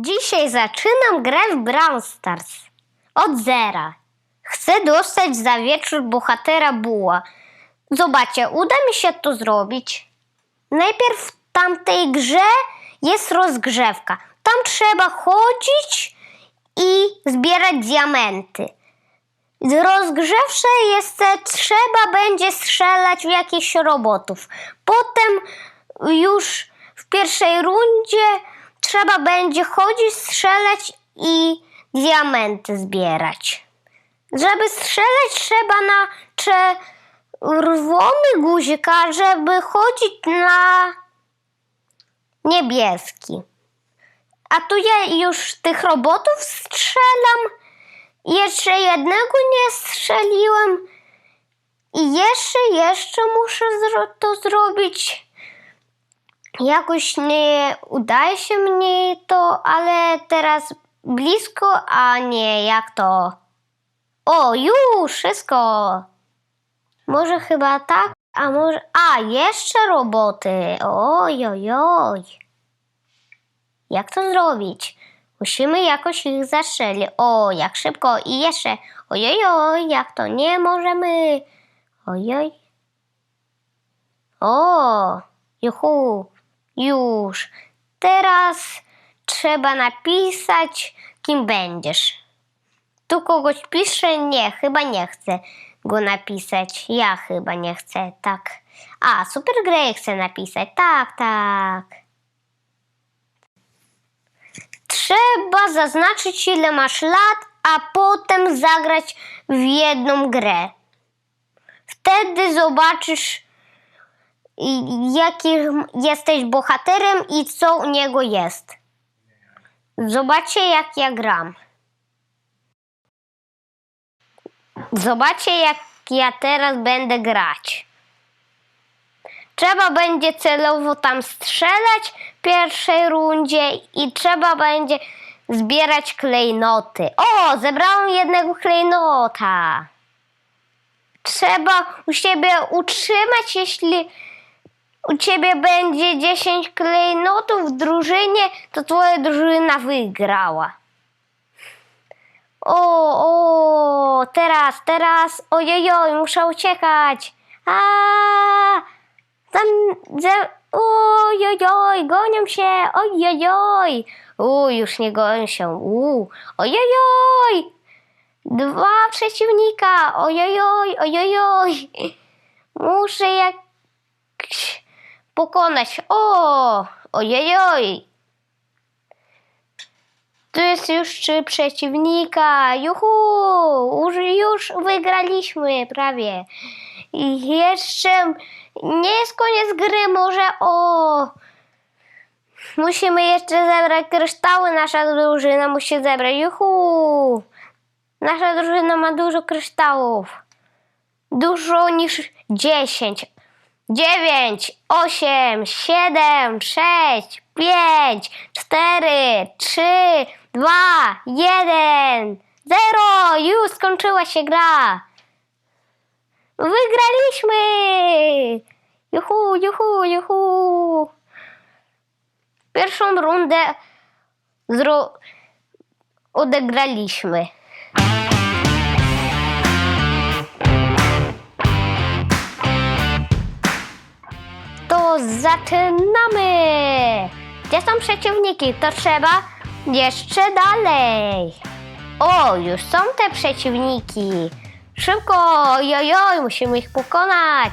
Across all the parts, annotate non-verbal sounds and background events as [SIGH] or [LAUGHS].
Dzisiaj zaczynam grę w Brawl Stars. Od zera. Chcę dostać za wieczór bohatera buła. Zobaczcie, uda mi się to zrobić. Najpierw w tamtej grze jest rozgrzewka. Tam trzeba chodzić i zbierać diamenty. Z jest, trzeba będzie strzelać w jakichś robotów. Potem już w pierwszej rundzie trzeba będzie chodzić, strzelać i diamenty zbierać. Żeby strzelać trzeba na czerwony guzik, a żeby chodzić na niebieski. A tu ja już tych robotów strzelam. Jeszcze jednego nie strzeliłem. I jeszcze, jeszcze muszę to zrobić. Jakoś nie udaje się mnie to, ale teraz blisko, a nie jak to. O, już wszystko. Może chyba tak, a może. A, jeszcze roboty. Oj, oj, oj. Jak to zrobić? Musimy jakoś ich zastrzelić. O, jak szybko i jeszcze. Ojojoj, jak to nie możemy. Ojoj. O, juhu, już. Teraz trzeba napisać, kim będziesz. Tu kogoś pisze? Nie, chyba nie chcę go napisać. Ja chyba nie chcę, tak. A, Super Grey chcę napisać. Tak, tak. Trzeba zaznaczyć, ile masz lat, a potem zagrać w jedną grę. Wtedy zobaczysz, jakim jesteś bohaterem i co u niego jest. Zobaczcie, jak ja gram. Zobaczcie, jak ja teraz będę grać. Trzeba będzie celowo tam strzelać w pierwszej rundzie i trzeba będzie zbierać klejnoty. O, zebrałam jednego klejnota. Trzeba u siebie utrzymać, jeśli u ciebie będzie 10 klejnotów w drużynie, to twoja drużyna wygrała. O, o, teraz, teraz, ojojoj, muszę uciekać. A, tam, ze, ojojoj, gonią się, ojojoj. U, już nie gonią się, u, ojojoj. Dwa przeciwnika, ojojoj, ojojoj. Muszę jak pokonać. O, ojojoj. Tu jest już trzy przeciwnika. Juhu! Już, już wygraliśmy prawie. I jeszcze nie jest koniec gry, może o. Musimy jeszcze zebrać kryształy. Nasza drużyna musi zebrać. Juhu! Nasza drużyna ma dużo kryształów. Dużo niż 10. 9, 8, 7, 6, 5, 4, 3, 2, 1, 0. Już skończyła się gra. Wygraliśmy! Juhu, juhu, juhu. Pierwszą rundę zro... odegraliśmy. Zaczynamy! Gdzie są przeciwniki? To trzeba jeszcze dalej. O, już są te przeciwniki. Szybko, jojoj, musimy ich pokonać.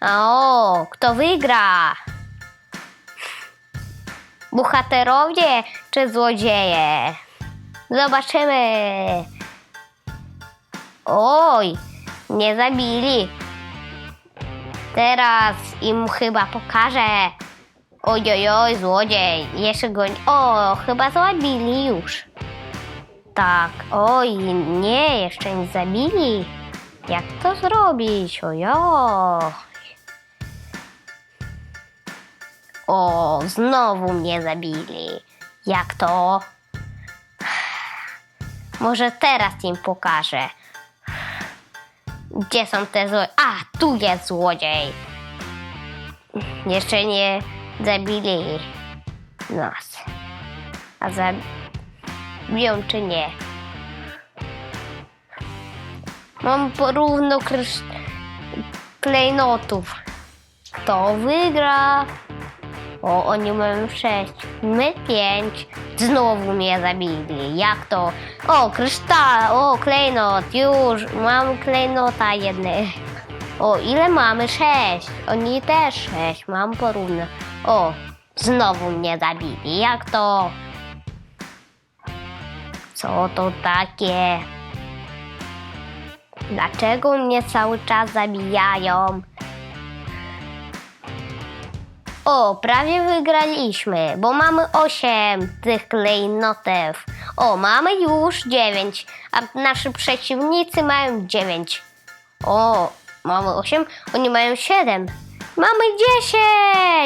O, kto wygra? Bohaterowie czy złodzieje? Zobaczymy. Oj, nie zabili. Teraz im chyba pokażę. Ojojoj, złodziej. Jeszcze go... O, chyba zabili już. Tak, oj, nie, jeszcze nie zabili. Jak to zrobić? Ojoj. O, znowu mnie zabili. Jak to? Może teraz im pokażę. Gdzie są te złodzieje? A, tu jest złodziej. Jeszcze nie zabili nas. A za, biją czy nie. Mam porówno klejnotów. Kto wygra? O, oni mają sześć, my pięć. Znowu mnie zabili. Jak to? O, kryształ, o, klejnot, już, mam klejnota jedny. O, ile mamy? Sześć. Oni też sześć, mam porówno. O, znowu mnie zabili. Jak to? Co to takie? Dlaczego mnie cały czas zabijają? O, prawie wygraliśmy, bo mamy 8 tych klejnotów. O, mamy już 9, a nasi przeciwnicy mają 9. O, mamy 8, oni mają 7. Mamy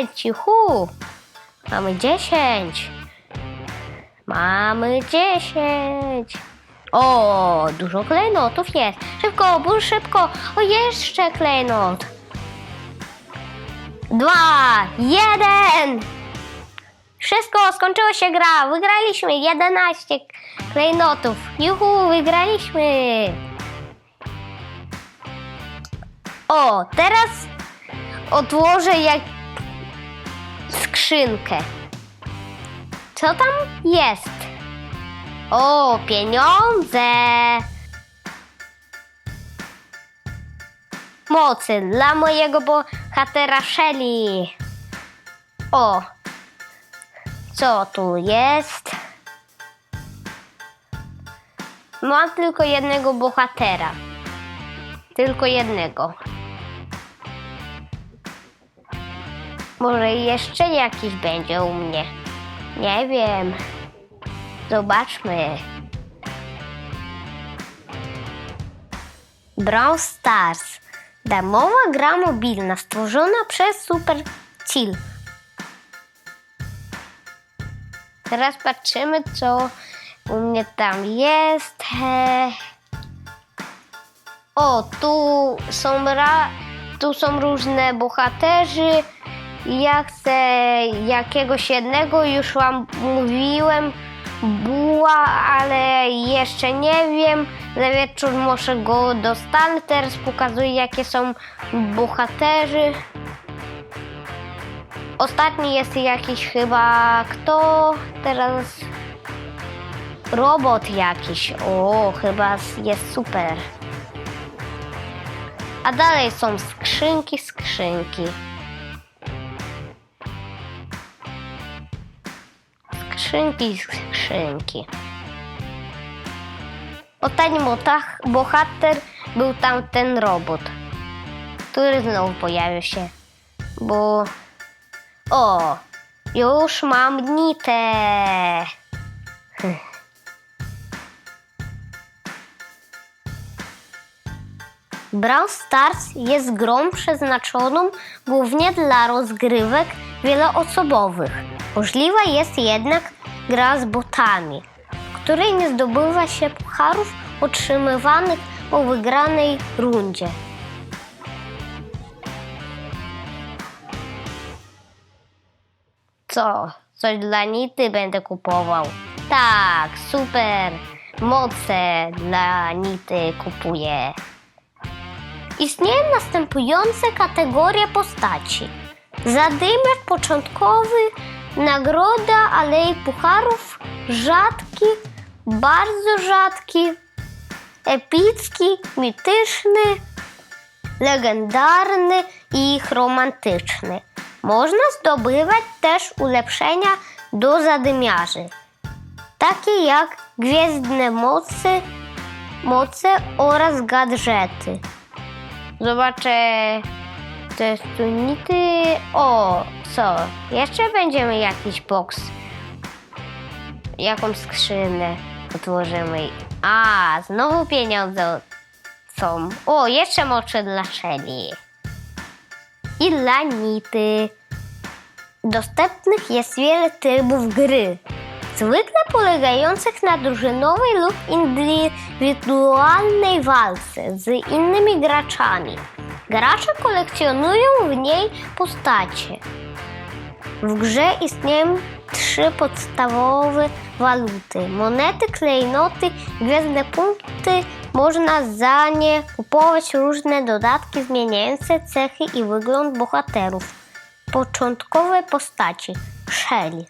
10! Juhu! Mamy 10. Mamy 10. O, dużo klejnotów jest. Szybko, bój szybko. O, jeszcze klejnot. Dwa, jeden. Wszystko, skończyła się gra. Wygraliśmy 11 klejnotów. Juhu, wygraliśmy. O, teraz odłożę jak skrzynkę. Co tam jest? O, pieniądze! Mocy dla mojego bohatera Shelly. O, co tu jest? Mam tylko jednego bohatera. Tylko jednego. Może jeszcze jakiś będzie u mnie. Nie wiem. Zobaczmy. Brawl Stars. Darmowa gra mobilna stworzona przez Super Chill. Teraz patrzymy, co u mnie tam jest. O, tu są, ra... tu są różne bohaterzy. Ja chcę jakiegoś jednego, już wam mówiłem, buła, ale jeszcze nie wiem. Na wieczór może go dostanę. Teraz pokazuję, jakie są bohaterzy. Ostatni jest jakiś chyba kto? Teraz robot jakiś. O, chyba jest super. A dalej są skrzynki, skrzynki. Skrzynki, skrzynki. Ostatni motach, bohater był tam ten robot, który znowu pojawił się, bo... O, już mam nitę. [LAUGHS] Brawl Stars jest grą przeznaczoną głównie dla rozgrywek wieloosobowych. Możliwa jest jednak gra z botami, której nie zdobywa się pucharów otrzymywanych po wygranej rundzie. Co? Coś dla Nity będę kupował. Tak, super. Moce dla Nity kupuję. Istnieją następujące kategorie postaci. Zadymiarz początkowy, nagroda Alei Pucharów, rzadki, bardzo rzadki, epicki, mityczny, legendarny i ich romantyczny. Można zdobywać też ulepszenia do zadymiarzy, takie jak gwiezdne mocy, moce oraz gadżety. Zobaczę te tunity. O, co? Jeszcze będziemy jakiś box. Jakąś skrzynę otworzymy. A, znowu pieniądze są. O, jeszcze mocze dla Shelly. I dla Nity. Dostępnych jest wiele trybów gry. Zwykle polegających na drużynowej lub indywidualnej walce z innymi graczami. Gracze kolekcjonują w niej postacie. W grze istnieją trzy podstawowe waluty. Monety, klejnoty, gwiezdne punkty. Można za nie kupować różne dodatki zmieniające cechy i wygląd bohaterów. Początkowe postaci. Shelly.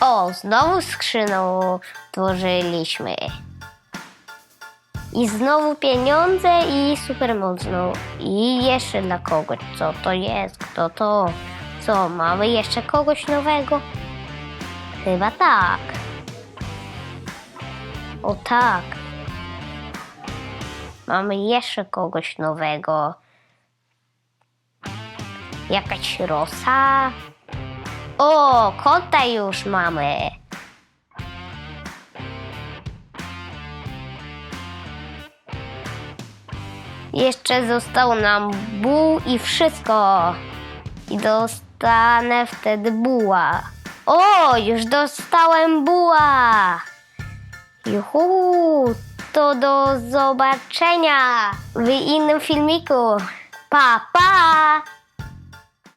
O, znowu skrzynę tworzyliśmy. I znowu pieniądze i supermocno. I jeszcze dla kogoś. Co to jest? Kto to? Co, mamy jeszcze kogoś nowego? Chyba tak. O tak. Mamy jeszcze kogoś nowego. Jakaś rosa? O, kota już mamy. Jeszcze został nam buł i wszystko. I dostanę wtedy buła. O, już dostałem buła. Juhu, to do zobaczenia w innym filmiku. Pa, pa!